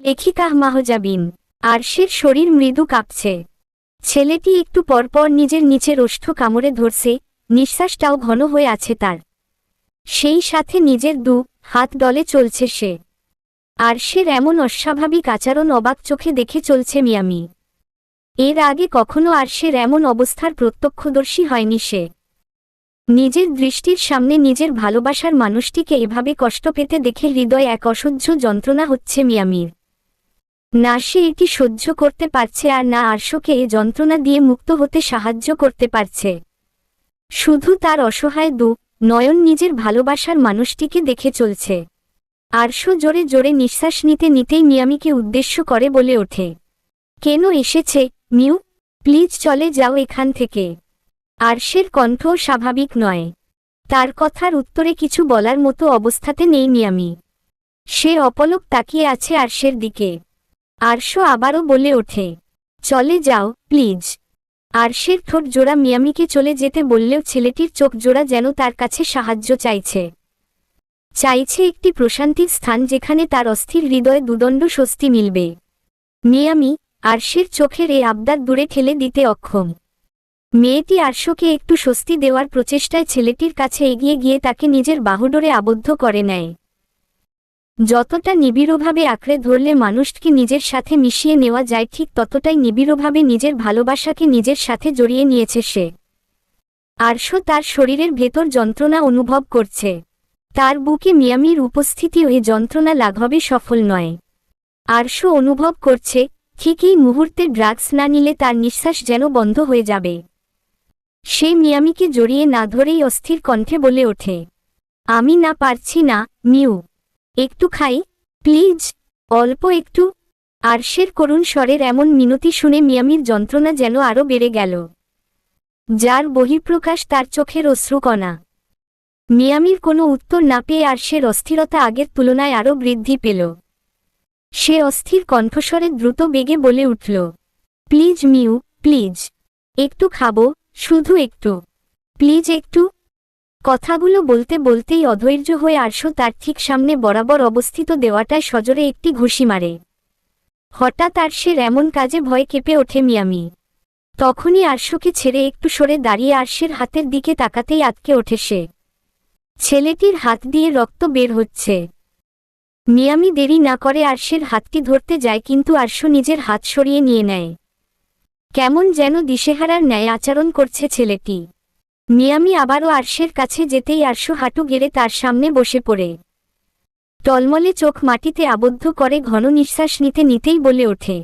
লেখিকা মাহজাবিন, আরশের শরীর মৃদু কাঁপছে। ছেলেটি একটু পরপর নিজের নিচের ওষ্ঠ কামড়ে ধরছে নিঃশ্বাসটাও ঘন হয়ে আছে তার। সেই সাথে নিজের দু হাত দলে চলছে সে। আরশের এমন অস্বাভাবিক আচরণ অবাক চোখে দেখে চলছে মিয়ামি। এর আগে কখনো আরশের এমন অবস্থার প্রত্যক্ষদর্শী হয়নি সে। নিজের দৃষ্টির সামনে নিজের ভালোবাসার মানুষটিকে এভাবে কষ্ট পেতে দেখে হৃদয় এক অসহ্য যন্ত্রণা হচ্ছে মিয়ামির। না সে এটি সহ্য করতে পারছে আর না আরশকে এ যন্ত্রণা দিয়ে মুক্ত হতে সাহায্য করতে পারছে। শুধু তার অসহায় দু, নয়ন নিজের ভালোবাসার মানুষটিকে দেখে চলছে। আরশ জোরে জোরে নিঃশ্বাস নিতে নিতেই মিয়ামিকে উদ্দেশ্য করে বলে ওঠে, কেন এসেছে, মিউ? প্লিজ চলে যাও এখান থেকে। আরশের কণ্ঠ স্বাভাবিক নয়। তার কথার উত্তরে কিছু বলার মতো অবস্থাতে নেই মিয়ামি। সে অপলক তাকিয়ে আছে আরশের দিকে। আরশ আবারও বলে ওঠে, চলে যাও, প্লিজ। আরশের ঠোঁট জোড়া মিয়ামিকে চলে যেতে বললেও ছেলেটির চোখ জোড়া যেন তার কাছে সাহায্য চাইছে। চাইছে একটি প্রশান্তির স্থান যেখানে তার অস্থির হৃদয়ে দুদণ্ড স্বস্তি মিলবে। মিয়ামি, আরশের চোখের এই আবদার দূরে ঠেলে দিতে অক্ষম। মেয়েটি আরশকে একটু স্বস্তি দেওয়ার প্রচেষ্টায় ছেলেটির কাছে এগিয়ে গিয়ে তাকে নিজের বাহুডোরে আবদ্ধ করে নেয়। যতটা নিবিড়ভাবে আঁকড়ে ধরলে মানুষকে নিজের সাথে মিশিয়ে নেওয়া যায়, ঠিক ততটাই নিবিড়ভাবে নিজের ভালোবাসাকে নিজের সাথে জড়িয়ে নিয়েছে সে। আরশো তার শরীরের ভেতর যন্ত্রণা অনুভব করছে। তার বুকে মিয়ামির উপস্থিতি ওই যন্ত্রণা লাঘবে সফল নয়। আরশো অনুভব করছে, ঠিক এই মুহূর্তে ড্রাগস না নিলে তার নিঃশ্বাস যেন বন্ধ হয়ে যাবে। সে মিয়ামিকে জড়িয়ে না ধরেই অস্থির কণ্ঠে বলে ওঠে, আমি না পারছি না, মিউ। একটু খাই, প্লিজ। অল্প একটু। আরশের করুণ স্বরের এমন মিনতি শুনে মিয়ামির যন্ত্রণা যেন আরও বেড়ে গেল। যার বহিঃপ্রকাশ তার চোখের অশ্রুকণা। মিয়ামির কোনো উত্তর না পেয়ে আরশের অস্থিরতা আগের তুলনায় আরও বৃদ্ধি পেল। সে অস্থির কণ্ঠস্বরে দ্রুত বেগে বলে উঠল, প্লিজ মিউ, প্লিজ। একটু খাব, শুধু একটু। প্লিজ একটু। কথাগুলো বলতে বলতেই অধৈর্য হয়ে আরশো তার ঠিক সামনে বরাবর অবস্থিত দেওয়াটায় সজোরে একটি ঘুষি মারে। হঠাৎ আরশের এমন কাজে ভয় কেঁপে ওঠে মিয়ামি। তখনই আরশোকে ছেড়ে একটু সরে দাঁড়িয়ে আরশের হাতের দিকে তাকাতেই আটকে ওঠে সে। ছেলেটির হাত দিয়ে রক্ত বের হচ্ছে। মিয়ামি দেরি না করে আরশের হাতটি ধরতে যায় কিন্তু আরশ নিজের হাত সরিয়ে নিয়ে নেয়। কেমন যেন দিশেহারার ন্যায় আচরণ করছে ছেলেটি। মিয়ামি আবারও আরশের কাছে যেতেই আরশ হাঁটু গেড়ে তার সামনে বসে পড়ে। টলমলে চোখ মাটিতে আবদ্ধ করে ঘন নিঃশ্বাস নিতে নিতেই বলে ওঠে,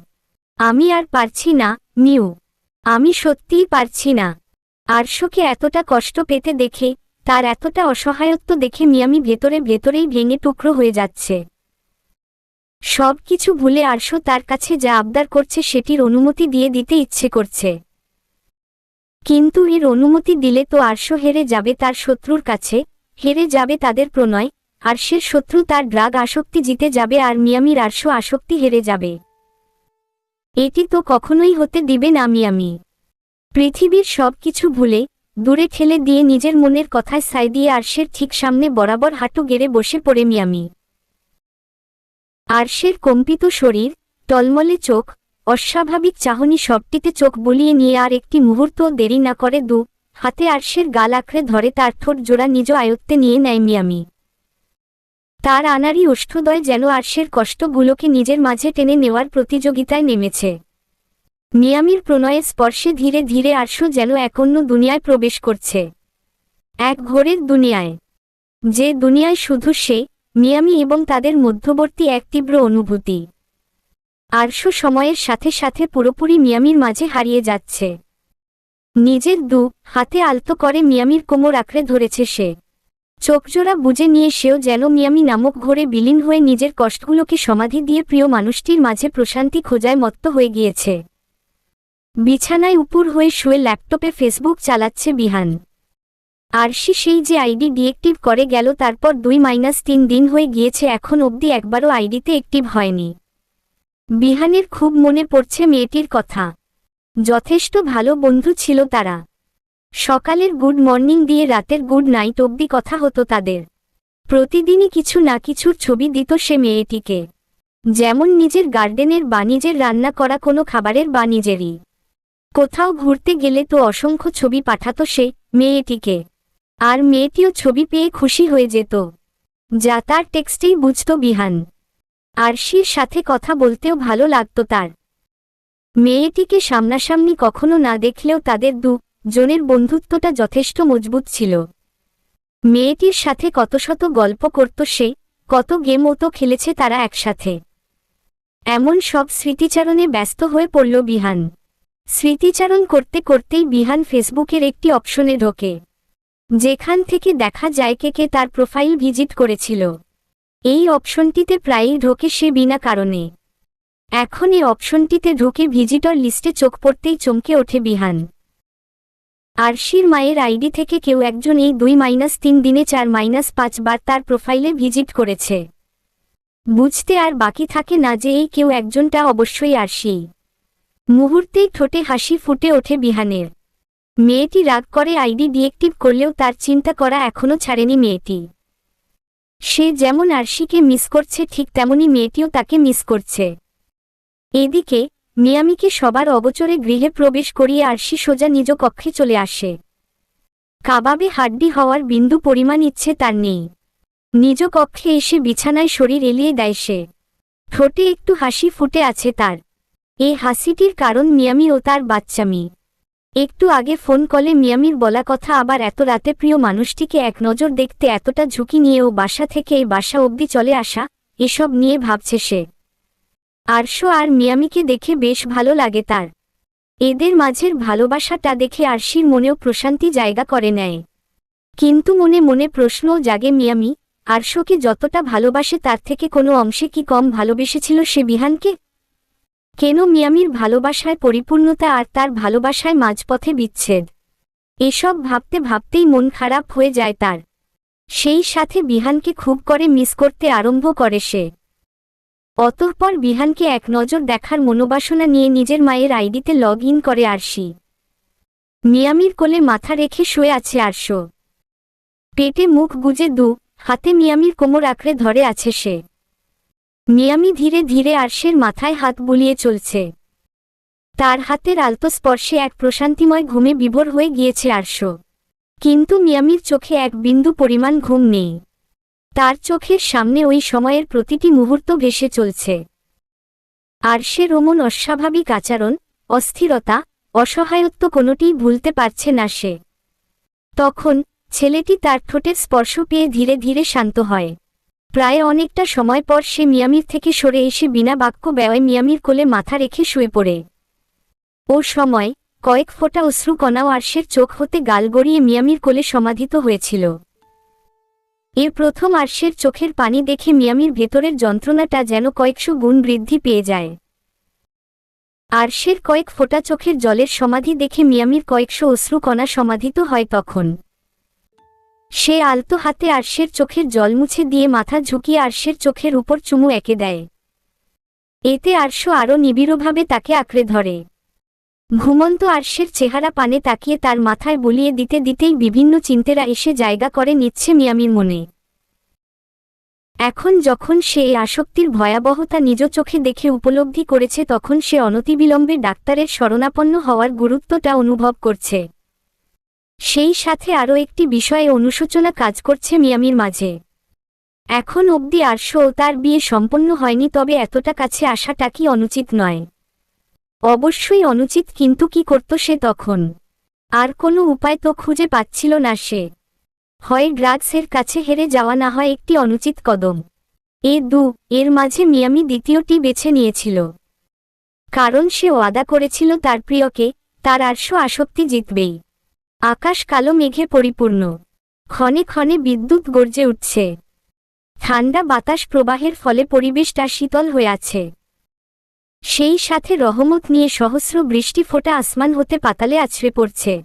আমি আর পারছি না, মিউ। আমি সত্যিই পারছি না। আরশকে এতটা কষ্ট পেতে দেখে, তার এতটা অসহায়ত্ব দেখে মিয়ামি ভেতরে ভেতরেই ভেঙে টুকরো হয়ে যাচ্ছে। সব কিছু ভুলে আরশ তার কাছে যা আবদার করছে সেটির অনুমতি দিয়ে দিতে ইচ্ছে করছে। কিন্তু এর অনুমতি দিলে তো আরশ হেরে যাবে তার শত্রুর কাছে, হেরে যাবে তাদের প্রণয় আরশের শত্রু তার ড্রাগ আসক্তি জিতে যাবে আর মিয়ামির আরশ আসক্তি হেরে যাবে। এটি তো কখনোই হতে দিবে না মিয়ামি। পৃথিবীর সব কিছু ভুলে, দূরে ঠেলে দিয়ে নিজের মনের কথায় সাই দিয়ে আরশের ঠিক সামনে বরাবর হাঁটু গেড়ে বসে পড়ে মিয়ামি। আরশের কম্পিত শরীর, টলমলে চোখ অস্বাভাবিক চাহনি সবটিতে চোখ বুলিয়ে নিয়ে আর একটি মুহূর্ত দেরি না করে দু হাতে আরশের গাল আঁকড়ে ধরে তার ঠোঁট জোড়া নিজ আয়ত্তে নিয়ে নেয় মিয়ামি। তার আনারি ওষ্ঠদয় যেন আরশের কষ্টগুলোকে নিজের মাঝে টেনে নেওয়ার প্রতিযোগিতায় নেমেছে। মিয়ামির প্রণয়ে স্পর্শে ধীরে ধীরে আরশ যেন এক অন্য দুনিয়ায় প্রবেশ করছে। এক ঘোরের দুনিয়ায়। যে দুনিয়ায় শুধু সে, মিয়ামি এবং তাদের মধ্যবর্তী এক তীব্র অনুভূতি। আরশ সময়ের সাথে সাথে পুরোপুরি মিয়ামির মাঝে হারিয়ে যাচ্ছে। নিজের দু হাতে আলতো করে মিয়ামির কোমর আঁকড়ে ধরেছে সে। চোখজোড়া বুঝে নিয়ে সেও যেন মিয়ামি নামক ঘোরে বিলীন হয়ে নিজের কষ্টগুলোকে সমাধি দিয়ে প্রিয় মানুষটির মাঝে প্রশান্তি খোঁজায় মত্ত হয়ে গিয়েছে। বিছানায় উপুর হয়ে শুয়ে ল্যাপটপে ফেসবুক চালাচ্ছে বিহান। আরশি সেই যে আইডি ডিএক্টিভ করে গেল, তারপর দুই মাইনাস তিন দিন হয়ে গিয়েছে, এখন অবধি একবারও আইডিতে অ্যাক্টিভ হয়নি। বিহানের খুব মনে পড়ছে মেয়েটির কথা। যথেষ্ট ভালো বন্ধু ছিল তারা। সকালের গুড মর্নিং দিয়ে রাতের গুড নাইট অবধি কথা হতো তাদের। প্রতিদিনই কিছু না কিছুর ছবি দিত সে মেয়েটিকে। যেমন নিজের গার্ডেনের বা নিজের রান্না করা কোনো খাবারের বা নিজেরই। কোথাও ঘুরতে গেলে তো অসংখ্য ছবি পাঠাতো সে মেয়েটিকে। আর মেয়েটিও ছবি পেয়ে খুশি হয়ে যেত। যা তার টেক্সটেই বুঝত বিহান। আরশির সাথে কথা বলতেও ভালো লাগত তার। মেয়েটিকে সামনাসামনি কখনো না দেখলেও তাদের দু জনের বন্ধুত্বটা যথেষ্ট মজবুত ছিল। মেয়েটির সাথে কত শত গল্প করত সে, কত গেমও তো খেলেছে তারা একসাথে। এমন সব স্মৃতিচারণে ব্যস্ত হয়ে পড়ল বিহান। স্মৃতিচারণ করতে করতেই বিহান ফেসবুকের একটি অপশনে ঢোকে। যেখান থেকে দেখা যায় কে কে তার প্রোফাইল ভিজিট করেছিল। এই অপশনটিতে প্রায়ই ঢোকে সে বিনা কারণে। এখন এই অপশনটিতে ঢুকে ভিজিটর লিস্টে চোখ পড়তেই চমকে ওঠে বিহান। আরশির মায়ের আইডি থেকে কেউ একজন এই দুই মাইনাস তিন দিনে চার মাইনাস পাঁচ বার তার প্রোফাইলে ভিজিট করেছে। বুঝতে আর বাকি থাকে না যে এই কেউ একজনটা অবশ্যই আরশি। মুহূর্তেই ঠোঁটে হাসি ফুটে ওঠে বিহানের। মেয়েটি রাগ করে আইডি ডিএক্টিভ করলেও তার চিন্তা করা এখনও ছাড়েনি মেয়েটি। সে যেমন আরশিকে মিস করছে ঠিক তেমনি মেয়েটিও তাকে মিস করছে। এদিকে, মিয়ামিকে সবার অবচরে গৃহে প্রবেশ করিয়ে আরশি সোজা নিজ কক্ষে চলে আসে। কাবাবে হাড্ডি হওয়ার বিন্দু পরিমাণ ইচ্ছে তার নেই। নিজ কক্ষে এসে বিছানায় শরীর এলিয়ে দেয় সে। ঠোঁটে একটু হাসি ফুটে আছে তার। এই হাসিটির কারণ মিয়ামি ও তার বাচ্চামি। একটু আগে ফোন কলে মিয়ামির বলা কথা আবার এত রাতে প্রিয় মানুষটিকে এক নজর দেখতে এতটা ঝুঁকি নিয়ে ও বাসা থেকে এই বাসা অবধি চলে আসা, এসব নিয়ে ভাবছে সে। আরশো আর মিয়ামিকে দেখে বেশ ভালো লাগে তার। এদের মাঝের ভালোবাসাটা দেখে আরশির মনেও প্রশান্তি জায়গা করে নেয়। কিন্তু মনে মনে প্রশ্নও জাগে মিয়ামি, আরশোকে যতটা ভালোবাসে তার থেকে কোনো অংশে কি কম ভালোবেসেছিল সে বিহানকে? কেন মিয়ামির ভালোবাসায় পরিপূর্ণতা আর তার ভালোবাসায় মাঝপথে বিচ্ছেদ? এসব ভাবতে ভাবতেই মন খারাপ হয়ে যায় তার। সেই সাথে বিহানকে খুব করে মিস করতে আরম্ভ করে সে। অতঃপর বিহানকে এক নজর দেখার মনোবাসনা নিয়ে নিজের মায়ের আইডিতে লগ ইন করে আরশি। মিয়ামির কোলে মাথা রেখে শুয়ে আছে আরশো। পেটে মুখ গুজে দু, হাতে মিয়ামির কোমর আঁকড়ে ধরে আছে সে। মিয়ামি ধীরে ধীরে আরশের মাথায় হাত বুলিয়ে চলছে। তার হাতের আলতো স্পর্শে এক প্রশান্তিময় ঘুমে বিভোর হয়ে গিয়েছে আরশ। কিন্তু মিয়ামির চোখে এক বিন্দু পরিমাণ ঘুম নেই। তার চোখের সামনে ওই সময়ের প্রতিটি মুহূর্ত ভেসে চলছে। আরশের ওমন অস্বাভাবিক আচরণ, অস্থিরতা, অসহায়ত্ব কোনোটিই ভুলতে পারছে না সে। তখন ছেলেটি তার ঠোঁটের স্পর্শ পেয়ে ধীরে ধীরে শান্ত হয়। প্রায় অনেকটা সময় পর সে মিয়ামির থেকে সরে এসে বিনা বাক্য ব্যয় মিয়ামির কোলে মাথা রেখে শুয়ে পড়ে। ও সময়, কয়েক ফোঁটা অশ্রু কণাও আরশের চোখ হতে গাল গড়িয়ে মিয়ামির কোলে সমাধিত হয়েছিল। এর প্রথম আরশের চোখের পানি দেখে মিয়ামির ভেতরের যন্ত্রণাটা যেন কয়েকশো গুণ বৃদ্ধি পেয়ে যায়। আরশের কয়েক ফোঁটা চোখের জলের সমাধি দেখে মিয়ামির কয়েকশো অশ্রু কণা সমাধিত হয় তখন। সে আলতো হাতে আরশের চোখের জল মুছে দিয়ে মাথা ঝুঁকিয়ে আরশের চোখের উপর চুমু এঁকে দেয়। এতে আরশ আরও নিবিড়ভাবে তাকে আঁকড়ে ধরে। ঘুমন্ত আরশের চেহারা পানে তাকিয়ে তার মাথায় বলিয়ে দিতে দিতেই বিভিন্ন চিন্তেরা এসে জায়গা করে নিচ্ছে মিয়ামির মনে। এখন যখন সে এই আসক্তির ভয়াবহতা নিজ চোখে দেখে উপলব্ধি করেছে তখন সে অনতিবিলম্বে ডাক্তারের শরণাপন্ন হওয়ার গুরুত্বটা অনুভব করছে। সেই সাথে আরও একটি বিষয়ে অনুশোচনা কাজ করছে মিয়ামির মাঝে। এখন অবধি আরশ তার বিয়ে সম্পন্ন হয়নি তবে এতটা কাছে আসাটা কি অনুচিত নয়। অবশ্যই অনুচিত কিন্তু কি করত সে তখন? আর কোনো উপায় তো খুঁজে পাচ্ছিল না সে। হয় ড্রাগসের কাছে হেরে যাওয়া না হয় একটি অনুচিত কদম। এ দু, এর মাঝে মিয়ামি দ্বিতীয়টি বেছে নিয়েছিল। কারণ সে ওয়াদা করেছিল তার প্রিয়কে, তার আরশ আসক্তি জিতবেই। আকাশ কালো মেঘে পরিপূর্ণ। ক্ষণে ক্ষণে বিদ্যুৎ গর্জে উঠছে। ঠান্ডা বাতাস প্রবাহের ফলে পরিবেশটা শীতল হয়ে আছে। সেই সাথে রহমত নিয়ে সহস্র বৃষ্টি ফোটা আসমান হতে পাতালে আছড়ে পড়ছে।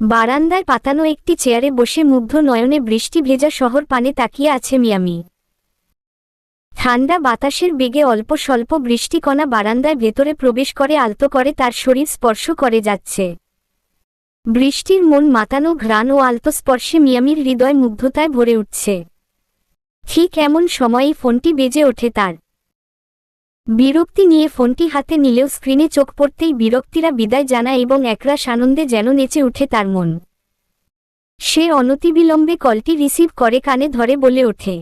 বারান্দায় পাতানো একটি চেয়ারে বসে মুগ্ধ নয়নে বৃষ্টি ভেজা শহর পানে তাকিয়ে আছে মিয়ামি। ঠান্ডা বাতাসের বেগে অল্প স্বল্প বৃষ্টিকণা বারান্দায় ভেতরে প্রবেশ করে আলতো করে তার শরীর স্পর্শ করে যাচ্ছে। বৃষ্টির মন মাতানো ঘ্রাণ ও আলতো স্পর্শে মিয়ামির হৃদয় মুগ্ধতায় ভরে উঠছে। ঠিক এমন সময়েই ফোনটি বেজে ওঠে তার। বিরক্তি নিয়ে ফোনটি হাতে নিলেও স্ক্রিনে চোখ পড়তেই বিরক্তিরা বিদায় জানায় এবং একরাশ আনন্দে যেন নেচে উঠে তার মন। সে অনতিবিলম্বে কলটি রিসিভ করে কানে ধরে বলে ওঠে,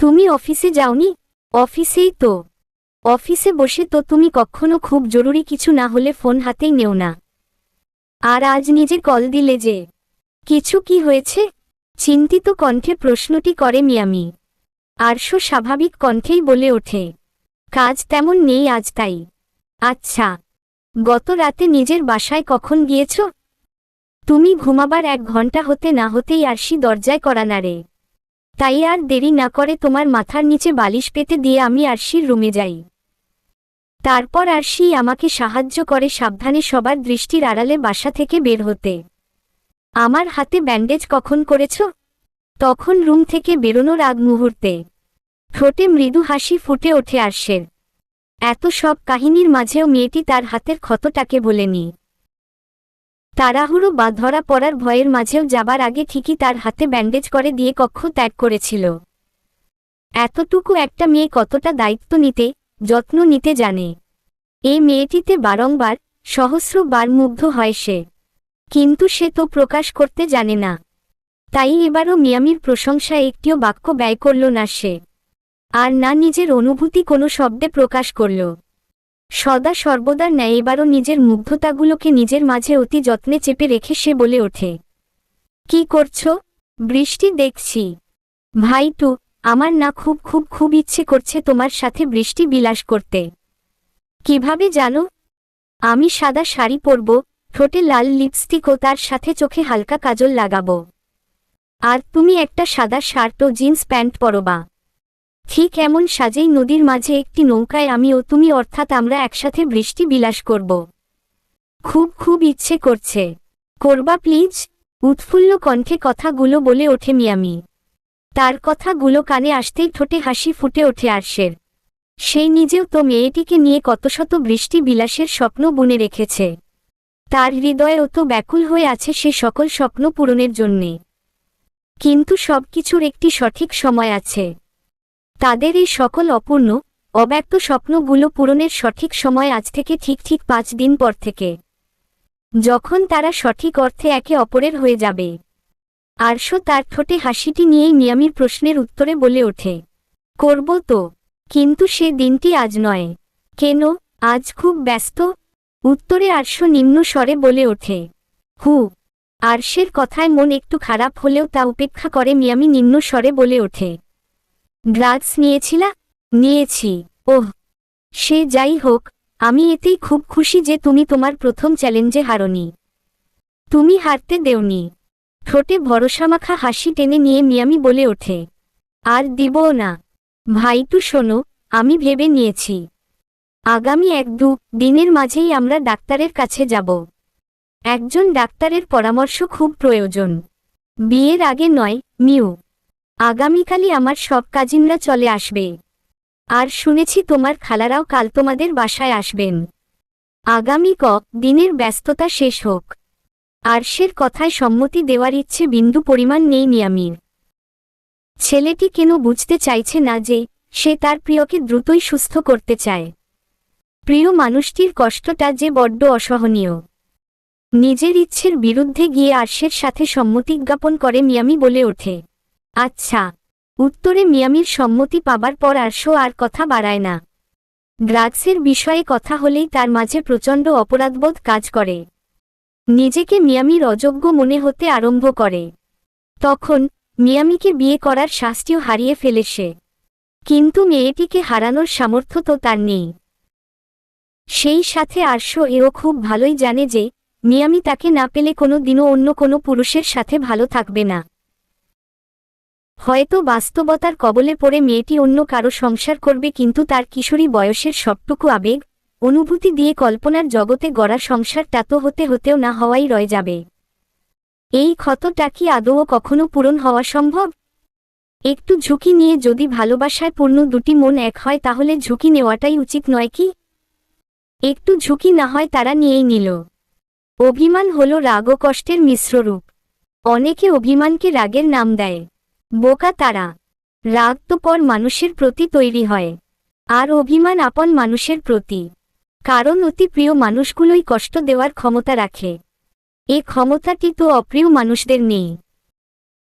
তুমি অফিসে যাওনি? অফিসেই তো। অফিসে বসে তো তুমি কখনো খুব জরুরি কিছু না হলে ফোন হাতেই নেও না। আর আজ নিজে কল দিলে যে। কিছু কি হয়েছে? চিন্তিত কণ্ঠে প্রশ্নটি করে মিয়ামি। আরশো স্বাভাবিক কণ্ঠেই বলে ওঠে, কাজ তেমন নেই আজ তাই। আচ্ছা গত রাতে নিজের বাসায় কখন গিয়েছ? তুমি ঘুমাবার এক ঘণ্টা হতে না হতেই আরশি দরজায় করা নাড়ে। তাই আর দেরি না করে তোমার মাথার নিচে বালিশ পেতে দিয়ে আমি আরশির রুমে যাই। তারপর আরশি আমাকে সাহায্য করে সাবধানে সবার দৃষ্টির আড়ালে বাসা থেকে বের হতে। আমার হাতে ব্যান্ডেজ কখন করেছ? তখন রুম থেকে বেরোনোর আগ মুহূর্তে। ঠোঁটে মৃদু হাসি ফুটে ওঠে আরশের। এত সব কাহিনীর মাঝেও মেয়েটি তার হাতের ক্ষতটাকে বলেনি। তাড়াহুড়ো বা ধরা পড়ার ভয়ের মাঝেও যাবার আগে ঠিকই তার হাতে ব্যান্ডেজ করে দিয়ে কক্ষ ত্যাগ করেছিল। এতটুকু একটা মেয়ে কতটা দায়িত্ব নিতে যত্ন নিতে জানে। এই মেয়েটিতে বারংবার সহস্রবার মুগ্ধ হয় সে। কিন্তু সে তো প্রকাশ করতে জানে না। তাই এবারও মিয়ামির প্রশংসায় একটিও বাক্য ব্যয় করল না সে। আর না নিজের অনুভূতি কোনো শব্দে প্রকাশ করল। সদা সর্বদা ন্যায় এবারও নিজের মুগ্ধতাগুলোকে নিজের মাঝে অতি যত্নে চেপে রেখে সে বলে ওঠে। কি করছ? বৃষ্টি দেখছি। ভাইটু আমার না খুব খুব খুব ইচ্ছে করছে তোমার সাথে বৃষ্টি বিলাস করতে। কীভাবে জানো? আমি সাদা শাড়ি পরব, ঠোঁটে লাল লিপস্টিক ও তার সাথে চোখে হালকা কাজল লাগাবো। আর তুমি একটা সাদা শার্ট ও জিন্স প্যান্ট পরবা। ঠিক এমন সাজেই নদীর মাঝে একটি নৌকায় আমি ও তুমি অর্থাৎ আমরা একসাথে বৃষ্টি বিলাস করব। খুব খুব ইচ্ছে করছে। করবা প্লিজ? উৎফুল্ল কণ্ঠে কথাগুলো বলে ওঠে মিয়ামি। তার কথাগুলো কানে আসতেই ঠোঁটে হাসি ফুটে ওঠে আরশের। সেই নিজেও তো মেয়েটিকে নিয়ে কত শত বৃষ্টি বিলাসের স্বপ্ন বুনে রেখেছে। তার হৃদয়েও তো ব্যাকুল হয়ে আছে সে সকল স্বপ্ন পূরণের জন্যে। কিন্তু সবকিছুর একটি সঠিক সময় আছে। তাদের এই সকল অপূর্ণ, অব্যক্ত স্বপ্নগুলো পূরণের সঠিক সময় আজ থেকে ঠিক ঠিক পাঁচ দিন পর থেকে। যখন তারা সঠিক অর্থে একে অপরের হয়ে যাবে। আরশো তার ঠোঁটে হাসিটি নিয়েই মিয়ামির প্রশ্নের উত্তরে বলে ওঠে, করব তো, কিন্তু সে দিনটি আজ নয়। কেন? আজ খুব ব্যস্ত? উত্তরে আরশো নিম্ন স্বরে বলে ওঠে, হু। আরশের কথায় মন একটু খারাপ হলেও তা উপেক্ষা করে মিয়ামি নিম্ন স্বরে বলে ওঠে, ড্রাগস নিয়েছিলা? নিয়েছি। ওহ, সে যাই হোক, আমি এতেই খুব খুশি যে তুমি তোমার প্রথম চ্যালেঞ্জে হারনি। তুমি হারতে দেওনি। ঠোঁটে ভরসামাখা হাসি টেনে নিয়ে মিয়ামি বলে ওঠে, আর দিবও না। ভাইটু শোনো, আমি ভেবে নিয়েছি। আগামী এক দু দিনের মাঝেই আমরা ডাক্তারের কাছে যাব। একজন ডাক্তারের পরামর্শ খুব প্রয়োজন। বিয়ের আগে নয়, মিউ। আগামীকালই আমার সব কাজিনরা চলে আসবে। আর শুনেছি তোমার খালারাও কাল তোমাদের বাসায় আসবেন। আগামী ক দিনের ব্যস্ততা শেষ হোক। আরশের কথায় সম্মতি দেওয়ার ইচ্ছে বিন্দু পরিমাণ নেই নিয়ামির। ছেলেটি কেন বুঝতে চাইছে না যে, সে তার প্রিয়কে দ্রুতই সুস্থ করতে চায়। প্রিয় মানুষটির কষ্টটা যে বড্ড অসহনীয়। নিজের ইচ্ছের বিরুদ্ধে গিয়ে আরশের সাথে সম্মতি জ্ঞাপন করে মিয়ামি বলে ওঠে। আচ্ছা উত্তরে মিয়ামির সম্মতি পাবার পর আরশো আর কথা বাড়ায় না। ড্রাগসের বিষয়ে কথা হলেই তার মাঝে প্রচণ্ড অপরাধবোধ কাজ করে। নিজেকে মিয়ামির অযোগ্য মনে হতে আরম্ভ করে। তখন, মিয়ামিকে বিয়ে করার শাস্তিও হারিয়ে ফেলে সে। কিন্তু মেয়েটিকে হারানোর সামর্থ্য তো তার নেই। সেই সাথে আরশো এও খুব ভালোই জানে যে, মিয়ামি তাকে না পেলে কোনো দিনও অন্য কোনো পুরুষের সাথে ভালো থাকবে না। হয়তো বাস্তবতার কবলে পড়ে মেয়েটি অন্য কারও সংসার করবে কিন্তু তার কিশোরী বয়সের সবটুকু আবেগ অনুভূতি দিয়ে কল্পনার জগতে গড়া সংসার তো হতে হতেও না হওয়াই রয়ে যাবে। এই ক্ষতটা কি আদৌ কখনো পূরণ হওয়া সম্ভব? একটু ঝুঁকি নিয়ে যদি ভালোবাসায় পূর্ণ দুটি মন এক হয় তাহলে ঝুঁকি নেওয়াটাই উচিত নয় কি? একটু ঝুঁকি না হয় তারা নিয়েই নিল। অভিমান হল রাগ ও কষ্টের মিশ্ররূপ অনেকে অভিমানকে রাগের নাম দেয়। বোকা তারা। রাগ তো পর মানুষের প্রতি তৈরি হয়। আর অভিমান আপন মানুষের প্রতি। কারণ অতি প্রিয় মানুষগুলোই কষ্ট দেওয়ার ক্ষমতা রাখে। এ ক্ষমতাটি তো অপ্রিয় মানুষদের নেই।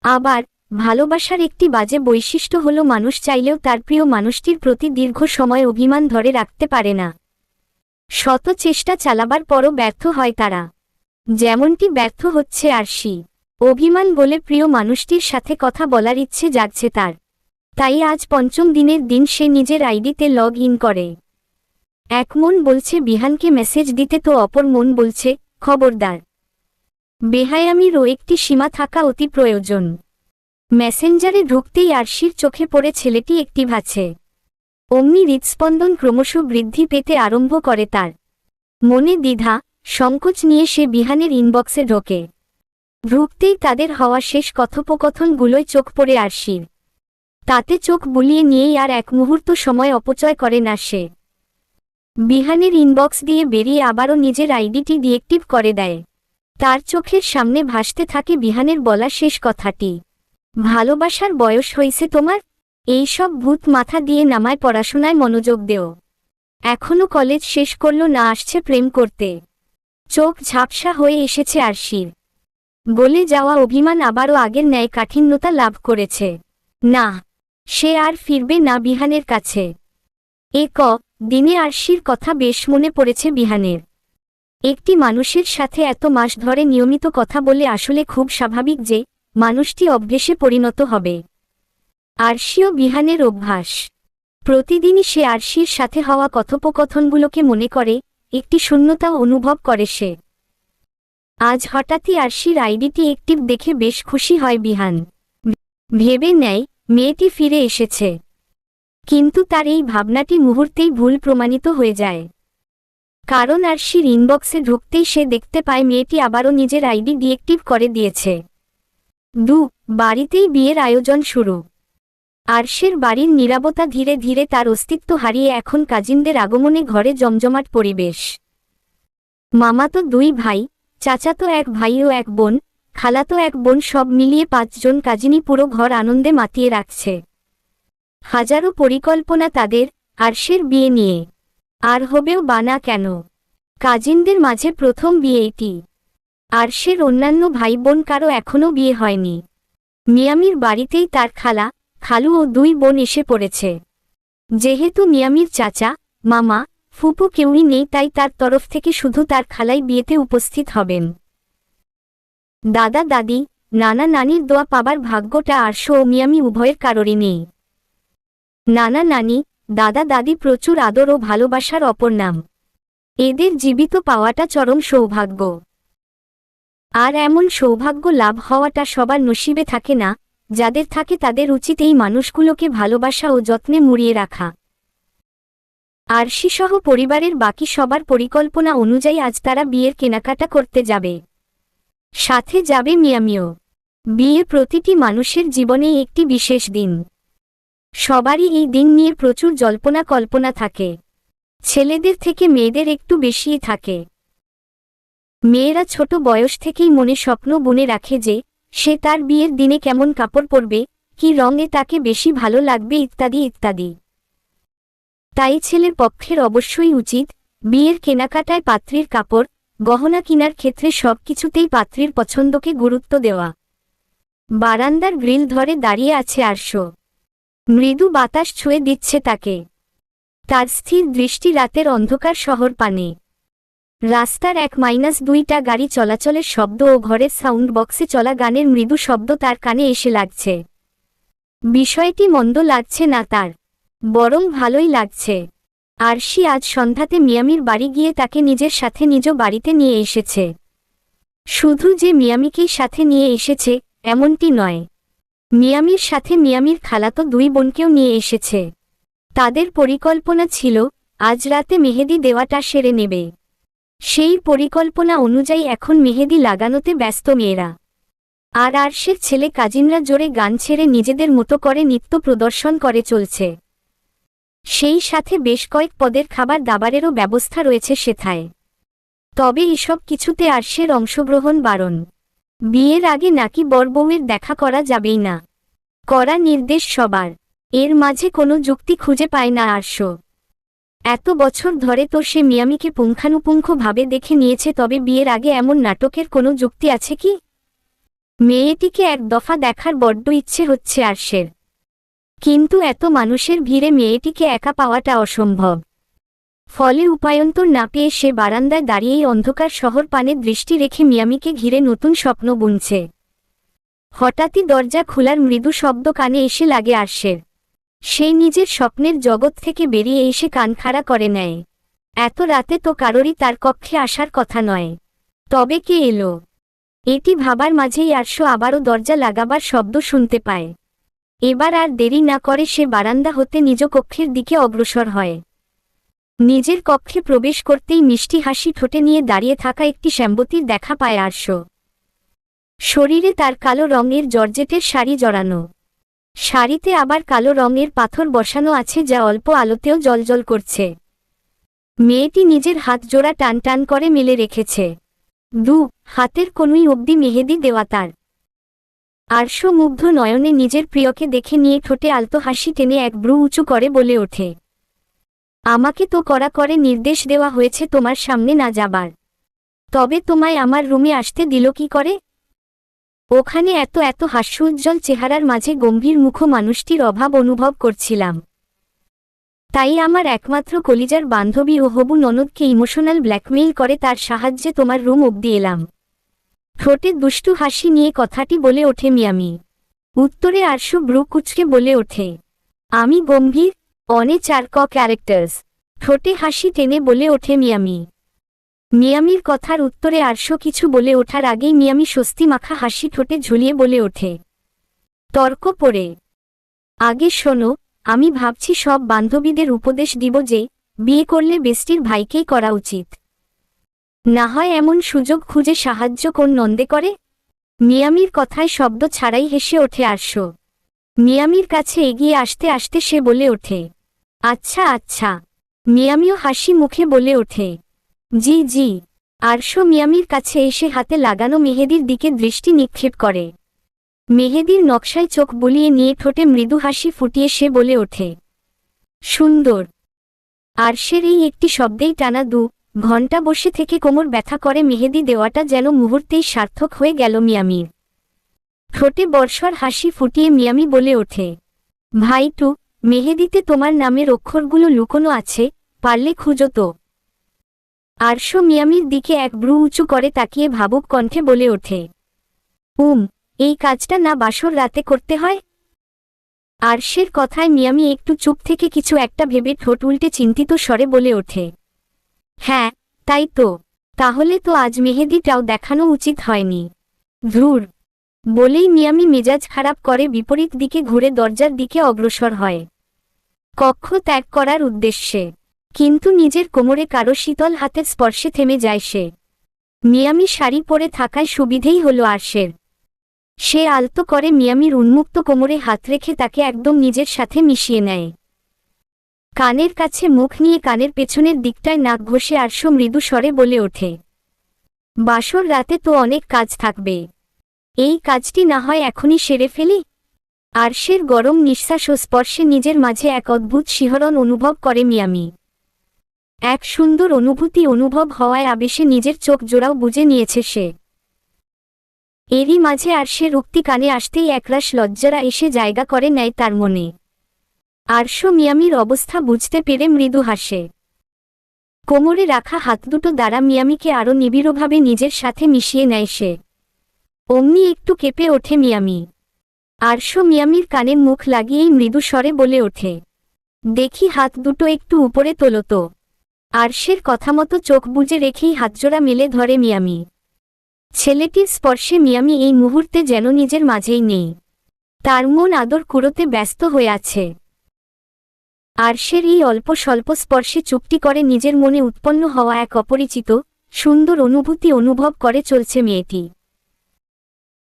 আবার, ভালোবাসার একটি বাজে বৈশিষ্ট্য হল মানুষ চাইলেও তার প্রিয় মানুষটির প্রতি দীর্ঘ সময় অভিমান ধরে রাখতে পারে না। শত চেষ্টা চালাবার পরও ব্যর্থ হয় তারা। যেমনটি ব্যর্থ হচ্ছে আরশি। অভিমান বলে প্রিয় মানুষটির সাথে কথা বলার ইচ্ছে জাগছে তার। তাই আজ পঞ্চম দিনের দিন সে নিজের আইডিতে লগ ইন করে। এক মন বলছে বিহানকে মেসেজ দিতে, তো অপর মন বলছে, খবরদার। বেহায়ামিরও একটি সীমা থাকা অতি প্রয়োজন। মেসেঞ্জারে ঢুকতেই আরশির চোখে পড়ে ছেলেটি একটি ভাছে। অমনি হৃৎস্পন্দন ক্রমশ বৃদ্ধি পেতে আরম্ভ করে তার। মনে দ্বিধা, সংকোচ নিয়ে সে বিহানের ইনবক্সে ঢোকে। ঢুকতেই তাদের হওয়া শেষ কথোপকথনগুলোয় চোখ পড়ে আরশির। তাতে চোখ বুলিয়ে নিয়েই আর এক মুহূর্ত সময় অপচয় করে না সে। বিহানের ইনবক্স দিয়ে বেরিয়ে আবারও নিজের আইডিটি ডিএক্টিভ করে দেয়। তার চোখের সামনে ভাসতে থাকে বিহানের বলা শেষ কথাটি। ভালোবাসার বয়স হয়েছে তোমার? এই সব ভূত মাথা দিয়ে নামায় পড়াশোনায় মনোযোগ দেও। এখনও কলেজ শেষ করল না আসছে প্রেম করতে। চোখ ঝাপসা হয়ে এসেছে আরশির। বলে যাওয়া অভিমান আবারও আগের ন্যায় কাঠিন্যতা লাভ করেছে। না, সে আর ফিরবে না বিহানের কাছে। এ ক দিনে আরশির কথা বেশ মনে পড়েছে বিহানের। একটি মানুষের সাথে এত মাস ধরে নিয়মিত কথা বলে আসলে খুব স্বাভাবিক যে, মানুষটি অভ্যেসে পরিণত হবে। আরশিও বিহানের অভ্যাস। প্রতিদিনই সে আরশির সাথে হওয়া কথোপকথনগুলোকে মনে করে, একটি শূন্যতা অনুভব করে সে। আজ হঠাৎই আরশির আইডিটি একটিভ দেখে বেশ খুশি হয় বিহান। ভেবে নেয়, মেয়েটি ফিরে এসেছে। কিন্তু তার এই ভাবনাটি মুহূর্তেই ভুল প্রমাণিত হয়ে যায়। কারণ আরশির ইনবক্সে ঢুকতেই সে দেখতে পায় মেয়েটি আবারও নিজের আইডি ডিএক্টিভ করে দিয়েছে। দু, বাড়িতেই বিয়ের আয়োজন শুরু। আরশের বাড়ির নিরাপত্তা ধীরে ধীরে তার অস্তিত্ব হারিয়ে এখন কাজিনদের আগমনে ঘরে জমজমাট পরিবেশ। মামাতো দুই ভাই, চাচাতো এক ভাই ও এক বোন, খালাতো এক বোন সব মিলিয়ে পাঁচজন কাজিনী পুরো ঘর আনন্দে মাতিয়ে রাখছে। হাজারো পরিকল্পনা তাদের আরশের বিয়ে নিয়ে। আর হবেও বানা কেন? কাজিনদের মাঝে প্রথম বিয়ে এটি। আরশের অন্যান্য ভাই বোন কারও এখনও বিয়ে হয়নি। মিয়ামির বাড়িতেই তার খালা, খালু ও দুই বোন এসে পড়েছে। যেহেতু মিয়ামির চাচা, মামা, ফুপু কেউই নেই তাই তার তরফ থেকে শুধু তার খালাই বিয়েতে উপস্থিত হবেন। দাদা, দাদি, নানা নানির দোয়া পাবার ভাগ্যটা আরশো ও মিয়ামি উভয়ের কারোরই নেই। নানা নানি, দাদা দাদি প্রচুর আদর ও ভালোবাসার অপর নাম। এদের জীবিত পাওয়াটা চরম সৌভাগ্য। আর এমন সৌভাগ্য লাভ হওয়াটা সবার নসিবে থাকে না, যাদের থাকে তাদের উচিত এই মানুষগুলোকে ভালোবাসা ও যত্নে মুড়িয়ে রাখা। আরশিসহ পরিবারের বাকি সবার পরিকল্পনা অনুযায়ী আজ তারা বিয়ের কেনাকাটা করতে যাবে। সাথে যাবে মিয়ামিও। বিয়ে প্রতিটি মানুষের জীবনে একটি বিশেষ দিন। সবারই এই দিন নিয়ে প্রচুর জল্পনা কল্পনা থাকে। ছেলেদের থেকে মেয়েদের একটু বেশিই থাকে। মেয়েরা ছোট বয়স থেকেই মনে স্বপ্ন বুনে রাখে যে, সে তার বিয়ের দিনে কেমন কাপড় পরবে, কি রঙে তাকে বেশি ভালো লাগবে ইত্যাদি ইত্যাদি। তাই ছেলের পক্ষের অবশ্যই উচিত, বিয়ের কেনাকাটায় পাত্রীর কাপড়, গহনা কিনার ক্ষেত্রে সব কিছুতেই পাত্রীর পছন্দকে গুরুত্ব দেওয়া। বারান্দার গ্রিল ধরে দাঁড়িয়ে আছে আরশ। মৃদু বাতাস ছুঁয়ে দিচ্ছে তাকে। তার স্থির দৃষ্টি রাতের অন্ধকার শহর পানে। রাস্তার এক মাইনাস দুইটা গাড়ি চলাচলের শব্দ ও ঘরের সাউন্ড বক্সে চলা গানের মৃদু শব্দ তার কানে এসে লাগছে। বিষয়টি মন্দ লাগছে না তার। বরং ভালোই লাগছে। আরশি আজ সন্ধ্যাতে মিয়ামির বাড়ি গিয়ে তাকে নিজের সাথে নিজ বাড়িতে নিয়ে এসেছে। শুধু যে মিয়ামিকেই সাথে নিয়ে এসেছে, এমনটি নয়। মিয়ামির সাথে মিয়ামির খালাতো দুই বোনকেও নিয়ে এসেছে। তাদের পরিকল্পনা ছিল, আজ রাতে মেহেদি দেওয়াটা সেরে নেবে। সেই পরিকল্পনা অনুযায়ী এখন মেহেদি লাগানোতে ব্যস্ত মেয়েরা। আর আরশের ছেলে কাজিনরা জোরে গান ছেড়ে নিজেদের মতো করে নৃত্য প্রদর্শন করে চলছে। সেই সাথে বেশ কয়েক পদের খাবার দাবারেরও ব্যবস্থা রয়েছে সেথায়। তবে এসব কিছুতে আরশের অংশগ্রহণ বারণ। বিয়ের আগে নাকি বরবউয়ের দেখা করা যাবেই না। করা নির্দেশ সবার। এর মাঝে কোনো যুক্তি খুঁজে পায় না আরশ এত বছর ধরে তো সে মিয়ামিকে পুঙ্খানুপুঙ্খভাবে দেখে নিয়েছে, তবে বিয়ের আগে এমন নাটকের কোনো যুক্তি আছে কি? মেয়েটিকে এক দফা দেখার বড্ড ইচ্ছে হচ্ছে আরশের কিন্তু এত মানুষের ভিড়ে মেয়েটিকে একা পাওয়াটা অসম্ভব। ফলে উপায়ন্তর না পেয়ে সে বারান্দায় দাঁড়িয়েই অন্ধকার শহর পানে দৃষ্টি রেখে মিয়ামিকে ঘিরে নতুন স্বপ্ন বুনছে। হঠাৎই দরজা খোলার মৃদু শব্দ কানে এসে লাগে আরশের। সে নিজের স্বপ্নের জগৎ থেকে বেরিয়ে এসে কান খাড়া করে নেয়। এত রাতে তো কারোরই তার কক্ষে আসার কথা নয়। তবে কে এলো? এটি ভাবার মাঝেই আরশো আবারও দরজা লাগাবার শব্দ শুনতে পায়। এবার আর দেরি না করে সে বারান্দা হতে নিজ কক্ষের দিকে অগ্রসর হয়। নিজের কক্ষে প্রবেশ করতেই মিষ্টি হাসি ঠোঁটে নিয়ে দাঁড়িয়ে থাকা একটি শ্যাম্বতীর দেখা পায় আরশো। শরীরে তার কালো রঙের জর্জেটের শাড়ি জড়ানো। শাড়িতে আবার কালো রঙের পাথর বসানো আছে যা অল্প আলোতেও জলজল করছে। মেয়েটি নিজের হাত জোড়া টান টান করে মেলে রেখেছে। দু, হাতের কোনুই অবধি মেহেদি দেওয়া তার। আরশ মুগ্ধ নয়নে নিজের প্রিয়কে দেখে নিয়ে ঠোঁটে আলতো হাসি টেনে এক ব্রু উঁচু করে বলে ওঠে। আমাকে তো কড়া করে নির্দেশ দেওয়া হয়েছে তোমার সামনে না যাবার। তবে তোমায় আমার রুমে আসতে দিল কি করে? ওখানে এত এত হাস্যোজ্জ্বল চেহারার মাঝে গম্ভীর মুখ মানুষটির অভাব অনুভব করছিলাম। তাই আমার একমাত্র কলিজার বান্ধবী ও হবু ননদকে ইমোশনাল ব্ল্যাকমেইল করে তার সাহায্যে তোমার রুম অব্দি এলাম। ঠোঁটে দুষ্টু হাসি নিয়ে কথাটি বলে ওঠে মিয়ামি। উত্তরে আরশু ব্রু কুচকে বলে ওঠে, আমি গম্ভীর অনে চার ক ক্যারেক্টার্স। ঠোঁটে হাসি টেনে বলে ওঠে মিয়ামি। মিয়ামির কথার উত্তরে আরশো কিছু বলে ওঠার আগেই মিয়ামি স্বস্তি মাখা হাসি ঠোঁটে ঝুলিয়ে বলে ওঠে। তর্ক পড়ে। আগে শোনো, আমি ভাবছি সব বান্ধবীদের উপদেশ দিব যে, বিয়ে করলে বেস্টির ভাইকেই করা উচিত। না হয় এমন সুযোগ খুঁজে সাহায্য কোন নন্দে করে? মিয়ামির কথায় শব্দ ছাড়াই হেসে ওঠে আরশো মিয়ামির কাছে এগিয়ে আসতে আসতে সে বলে ওঠে আচ্ছা আচ্ছা। মিয়ামিও হাসি মুখে বলে ওঠে। জি জি। আরশো মিয়ামির কাছে এসে হাতে লাগানো মেহেদির দিকে দৃষ্টি নিক্ষেপ করে। মেহেদির নকশায় চোখ বুলিয়ে নিয়ে ঠোঁটে মৃদু হাসি ফুটিয়ে সে বলে ওঠে, সুন্দর। আরশের এই একটি শব্দেই টানা দু ঘণ্টা বসে থেকে কোমর ব্যথা করে মেহেদি দেওয়াটা যেন মুহূর্তেই সার্থক হয়ে গেল মিয়ামির। ঠোঁটে বর্ষর হাসি ফুটিয়ে মিয়ামি বলে ওঠে, ভাই, টু মেহেদিতে তোমার নামের অক্ষরগুলো লুকোনো আছে, পারলে খুঁজো তো। আরশ মিয়ামির দিকে এক ব্রু উঁচু করে তাকিয়ে ভাবুক কণ্ঠে বলে ওঠে। উম, এই কাজটা না বাসর রাতে করতে হয়? আরশের কথায় মিয়ামি একটু চুপ থেকে কিছু একটা ভেবে ঠোঁট উল্টে চিন্তিত স্বরে বলে ওঠে। হ্যাঁ তাই তো। তাহলে তো আজ মেহেদিটাও দেখানো উচিত হয়নি। ধ্রুর বলেই মিয়ামি মেজাজ খারাপ করে বিপরীত দিকে ঘুরে দরজার দিকে অগ্রসর হয়। কক্ষ ত্যাগ করার উদ্দেশ্যে। কিন্তু নিজের কোমরে কারও শীতল হাতের স্পর্শে থেমে যায় সে। মিয়ামি শাড়ি পরে থাকায় সুবিধেই হল আরশের সে। আলতো করে মিয়ামির উন্মুক্ত কোমরে হাত রেখে তাকে একদম নিজের সাথে মিশিয়ে নেয়। কানের কাছে মুখ নিয়ে কানের পেছনের দিকটায় নাক ঘষে আরশ মৃদু স্বরে বলে ওঠে, বাসর রাতে তো অনেক কাজ থাকবে। এই কাজটি না হয় এখনই সেরে ফেলি? আরশের গরম নিঃশ্বাস ও স্পর্শে নিজের মাঝে এক অদ্ভুত শিহরণ অনুভব করে মিয়ামি। এক সুন্দর অনুভূতি অনুভব হওয়ায় আবেশে নিজের চোখ জোড়াও বুঝে নিয়েছে সে। এরই মাঝে আরশের উক্তি কানে আসতেই একরাশ লজ্জারা এসে জায়গা করে নেয় তার মনে। আরশ মিয়ামির অবস্থা বুঝতে পেরে মৃদু হাসে। কোমরে রাখা হাত দুটো দ্বারা মিয়ামিকে আরও নিবিড়ভাবে নিজের সাথে মিশিয়ে নেয় সে। অমনি একটু কেঁপে ওঠে মিয়ামি। আরশ মিয়ামির কানে মুখ লাগিয়েই মৃদু স্বরে বলে ওঠে, দেখি হাত দুটো একটু উপরে তোলো তো। আরশের কথামতো চোখ বুজে রেখেই হাতজোড়া মেলে ধরে মিয়ামি। ছেলেটির স্পর্শে মিয়ামি এই মুহূর্তে যেন নিজের মাঝেই নেই। তার মন আদর কুড়োতে ব্যস্ত হয়ে আছে। আরশের এই অল্প স্বল্প স্পর্শে চুপটি করে নিজের মনে উৎপন্ন হওয়া এক অপরিচিত, সুন্দর অনুভূতি অনুভব করে চলছে মেয়েটি।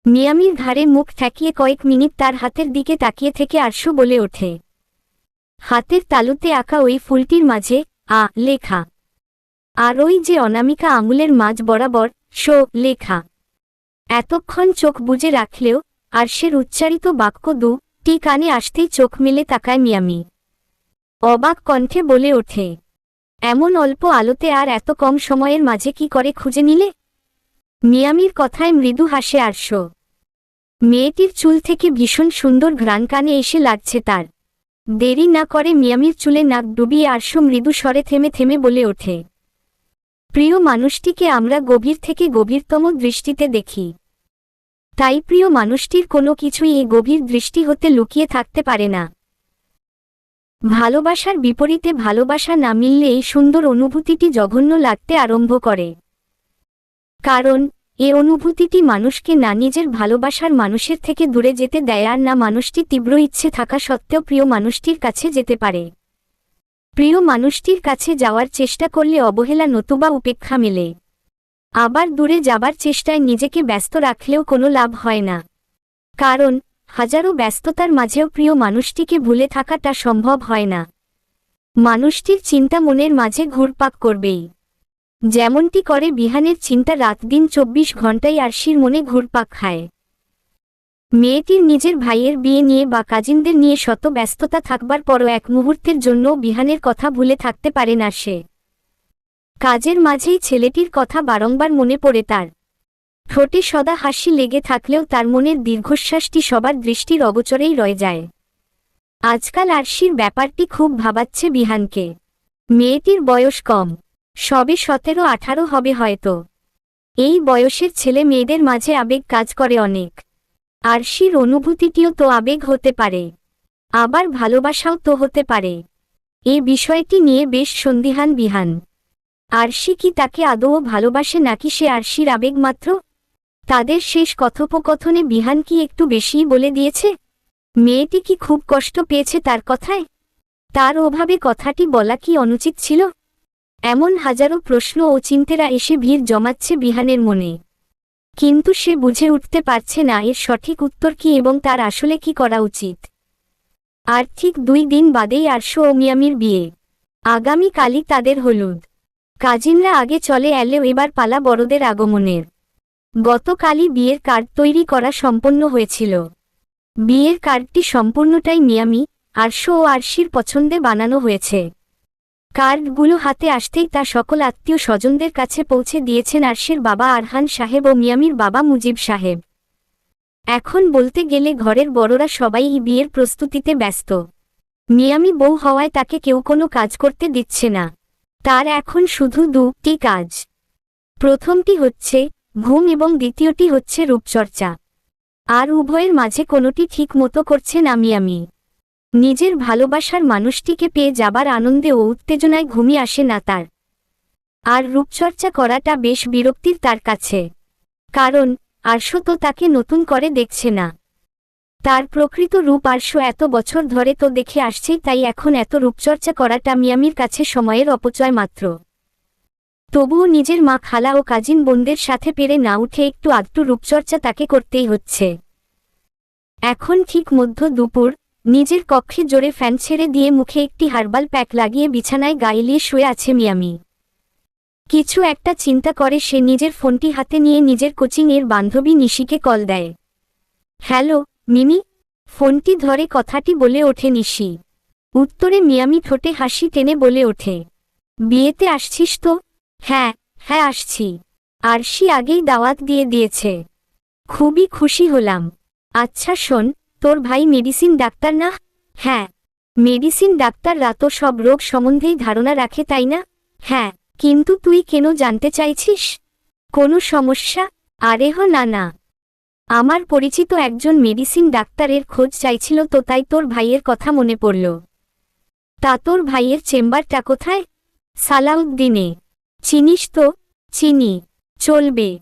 মিয়ামির ঘাড়ে মুখ ঠেকিয়ে কয়েক মিনিট তার হাতের দিকে তাকিয়ে থেকে আরশু বলে ওঠে। হাতের তালুতে আঁকা ওই ফুলটির মাঝে আ লেখা। আর ওই যে অনামিকা আঙুলের মাঝ বরাবর শো লেখা। এতক্ষণ চোখ বুজে রাখলেও আরশের উচ্চারিত বাক্য দু টি কানে আসতেই চোখ মেলে তাকায় মিয়ামি। অবাক কণ্ঠে বলে ওঠে, এমন অল্প আলোতে আর এত কম সময়ের মাঝে কি করে খুঁজে নিলে? মিয়ামির কথায় মৃদু হাসে আরশ। মেয়েটির চুল থেকে ভীষণ সুন্দর ঘ্রাণ কানে এসে লাগছে তার। দেরি না করে মিয়ামির চুলে নাক ডুবিয়ে আরশ মৃদু স্বরে থেমে থেমে বলে ওঠে, প্রিয় মানুষটিকে আমরা গভীর থেকে গভীরতম দৃষ্টিতে দেখি। তাই প্রিয় মানুষটির কোনো কিছুই এই গভীর দৃষ্টি হতে লুকিয়ে থাকতে পারে না। ভালোবাসার বিপরীতে ভালোবাসা না মিললে এই সুন্দর অনুভূতিটি জঘন্য লাগতে আরম্ভ করে। কারণ, এ অনুভূতিটি মানুষকে না নিজের ভালোবাসার মানুষের থেকে দূরে যেতে দেয় আর না মানুষটি তীব্র ইচ্ছে থাকা সত্ত্বেও প্রিয় মানুষটির কাছে যেতে পারে। প্রিয় মানুষটির কাছে যাওয়ার চেষ্টা করলে অবহেলা নতুবা উপেক্ষা মেলে। আবার দূরে যাবার চেষ্টায় নিজেকে ব্যস্ত রাখলেও কোনো লাভ হয় না। কারণ, হাজারো ব্যস্ততার মাঝেও প্রিয় মানুষটিকে ভুলে থাকাটা সম্ভব হয় না। মানুষটির চিন্তা মনের মাঝে ঘুরপাক করবেই। যেমনটি করে বিহানের চিন্তা রাত দিন চব্বিশ ঘন্টায় আরশির মনে ঘুরপাক খায়। মেয়েটির নিজের ভাইয়ের বিয়ে নিয়ে বা কাজিনদের নিয়ে শত ব্যস্ততা থাকবার পরও এক মুহূর্তের জন্য বিহানের কথা ভুলে থাকতে পারে না সে। কাজের মাঝেই ছেলেটির কথা বারংবার মনে পড়ে তার। ঠোঁটে সদা হাসি লেগে থাকলেও তার মনের দীর্ঘশ্বাসটি সবার দৃষ্টির অগোচরেই রয়ে যায়। আজকাল আরশির ব্যাপারটি খুব ভাবাচ্ছে বিহানকে। মেয়েটির বয়স কম। সবে সতেরো আঠারো হবে হয়তো। এই বয়সের ছেলে মেয়েদের মাঝে আবেগ কাজ করে অনেক। আরশির অনুভূতিটিও তো আবেগ হতে পারে। আবার ভালোবাসাও তো হতে পারে। এ বিষয়টি নিয়ে বেশ সন্দিহান বিহান। আরশি কি তাকে আদৌ ভালোবাসে নাকি সে আরশির আবেগ মাত্র? তাদের শেষ কথোপকথনে বিহান কি একটু বেশিই বলে দিয়েছে? মেয়েটি কি খুব কষ্ট পেয়েছে তার কথায়? তার ওভাবে কথাটি বলা কি অনুচিত ছিল? এমন হাজারো প্রশ্ন ও চিন্তেরা এসে ভিড় জমাচ্ছে বিহানের মনে। কিন্তু সে বুঝে উঠতে পারছে না এর সঠিক উত্তর কি এবং তার আসলে কি করা উচিত। আর ঠিক দুই দিন বাদেই আরশো ও মিয়ামির বিয়ে। আগামী কালই তাদের হলুদ। কাজিনরা আগে চলে এলেও এবার পালা বড়দের আগমনের। গতকালই বিয়ের কার্ড তৈরি করা সম্পন্ন হয়েছিল। বিয়ের কার্ডটি সম্পূর্ণটাই মিয়ামি, আরশো ও আরশির পছন্দে বানানো হয়েছে। কার্ডগুলো হাতে আসতেই তা সকল আত্মীয় স্বজনদের কাছে পৌঁছে দিয়েছেন আরশের বাবা আরহান সাহেব ও মিয়ামির বাবা মুজিব সাহেব। এখন বলতে গেলে ঘরের বড়রা সবাই বিয়ের প্রস্তুতিতে ব্যস্ত। মিয়ামি বউ হওয়ায় তাকে কেউ কোনো কাজ করতে দিচ্ছে না। তার এখন শুধু দুটি কাজ। প্রথমটি হচ্ছে ঘুম এবং দ্বিতীয়টি হচ্ছে রূপচর্চা। আর উভয়ের মাঝে কোনোটি ঠিক মতো করছে না মিয়ামি। নিজের ভালোবাসার মানুষটিকে পেয়ে যাবার আনন্দে ও উত্তেজনায় ঘুমিয়ে আসে না তার। আর রূপচর্চা করাটা বেশ বিরক্তির তার কাছে। কারণ, আরশো তো তাকে নতুন করে দেখছে না। তার প্রকৃত রূপ আরশো এত বছর ধরে তো দেখে আসছেই তাই এখন এত রূপচর্চা করাটা মিয়ামির কাছে সময়ের অপচয় মাত্র। তবুও নিজের মা খালা ও কাজিন বোনদের সাথে পেরে না উঠে একটু আধটু রূপচর্চা তাকে করতেই হচ্ছে। এখন ঠিক মধ্য দুপুর নিজের কক্ষে জোরে ফ্যান ছেড়ে দিয়ে মুখে একটি হার্বাল প্যাক লাগিয়ে বিছানায় গাইলিয়ে শুয়ে আছে মিয়ামি। কিছু একটা চিন্তা করে সে নিজের ফোনটি হাতে নিয়ে নিজের কোচিং এর বান্ধবী নিশিকে কল দেয়। হ্যালো, মিমি? ফোনটি ধরে কথাটি বলে ওঠে নিশি। উত্তরে মিয়ামি ঠোঁটে হাসি টেনে বলে ওঠে। বিয়েতে আসছিস তো? হ্যাঁ হ্যাঁ আসছি। আরশি আগেই দাওয়াত দিয়ে দিয়েছে। খুবই খুশি হলাম। আচ্ছা শোন তোর ভাই মেডিসিন ডাক্তার না? হ্যাঁ। মেডিসিন ডাক্তাররা তো সব রোগ সম্বন্ধেই ধারণা রাখে, তাই না? হ্যাঁ। কিন্তু তুই কেন জানতে চাইছিস? কোনো সমস্যা? আরে আরেহ না না। আমার পরিচিত একজন মেডিসিন ডাক্তারের খোঁজ চাইছিল তো তাই তোর ভাইয়ের কথা মনে পড়ল। তা তোর ভাইয়ের চেম্বারটা কোথায়? সালাউদ্দিনে। চিনিস তো? চিনি। চলবে।